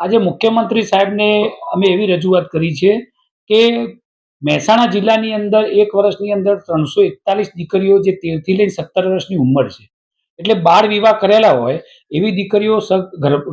આજે મુખ્યમંત્રી સાહેબને અમે એવી રજૂઆત કરી છે કે મહેસાણા જિલ્લાની અંદર એક વર્ષની અંદર ત્રણસો એકતાલીસ દીકરીઓ જે તેરથી લઈને સત્તર વર્ષની ઉંમર છે, એટલે બાળ વિવાહ કરેલા હોય એવી દીકરીઓ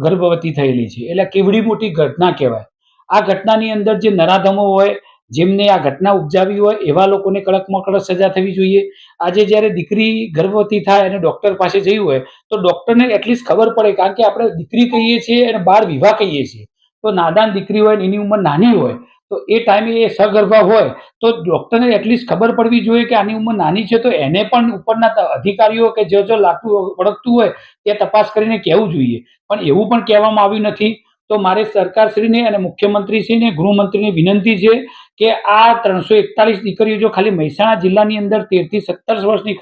ગર્ભવતી થયેલી છે. એટલે કેવડી મોટી ઘટના કહેવાય. આ ઘટનાની અંદર જે નરાધમો હોય જેમને આ ઘટના ઉપજાવી હોય એવા લોકોને કડકમાં કડક સજા થવી જોઈએ. આજે જ્યારે દીકરી ગર્ભવતી થાય અને ડૉક્ટર પાસે જઈ હોય, તો ડૉક્ટરને એટલીસ્ટ ખબર પડે કારણ કે આપણે દીકરી કહીએ છીએ અને બાળ વિવાહ કહીએ છીએ. તો નાદાન દીકરી હોય એની ઉંમર નાની હોય, તો એ ટાઈમે એ સગર્ભા હોય, તો ડૉક્ટરને એટલીસ્ટ ખબર પડવી જોઈએ કે આની ઉંમર નાની છે. તો એને પણ ઉપરના અધિકારીઓ કે જો જો લાગતું ઓળખતું હોય, તે તપાસ કરીને કહેવું જોઈએ. પણ એવું પણ કહેવામાં આવ્યું નથી. તો મારે સરકારશ્રીને અને મુખ્યમંત્રીશ્રીને, ગૃહમંત્રીને વિનંતી છે કે આ ત્રણસો એકતાલીસ દીકરીઓ જો ખાલી મહેસાણા જિલ્લાની અંદર તેરથી સત્તર વર્ષની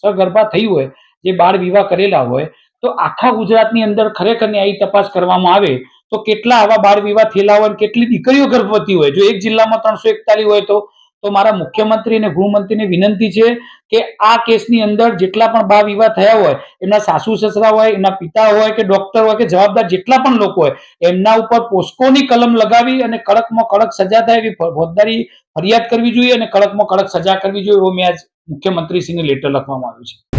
સગર્ભા થઈ હોય, જે બાળ વિવાહ કરેલા હોય, તો આખા ગુજરાતની અંદર ખરેખર ન્યાયી તપાસ કરવામાં આવે, તો કેટલા આવા બાળ વિવાહ થયેલા હોય કેટલી દીકરીઓ ગર્ભવતી હોય? જો એક જિલ્લામાં ત્રણસો એકતાલીસ હોય તો તો મારા મુખ્યમંત્રી અને ગૃહમંત્રીને વિનંતી છે કે આ કેસની અંદર જેટલા પણ બા વિવાહ થયા હોય, એમના સાસુ સસરા હોય, એમના પિતા હોય કે ડોક્ટર હોય કે જવાબદાર જેટલા પણ લોકો હોય, એમના ઉપર પોસ્કોની કલમ લગાવી અને કડકમાં કડક સજા થાય એવી ફોજદારી ફરિયાદ કરવી જોઈએ અને કડકમાં કડક સજા કરવી જોઈએ એવો મેં આજ મુખ્યમંત્રીશ્રીને લેટર લખવામાં આવ્યું છે.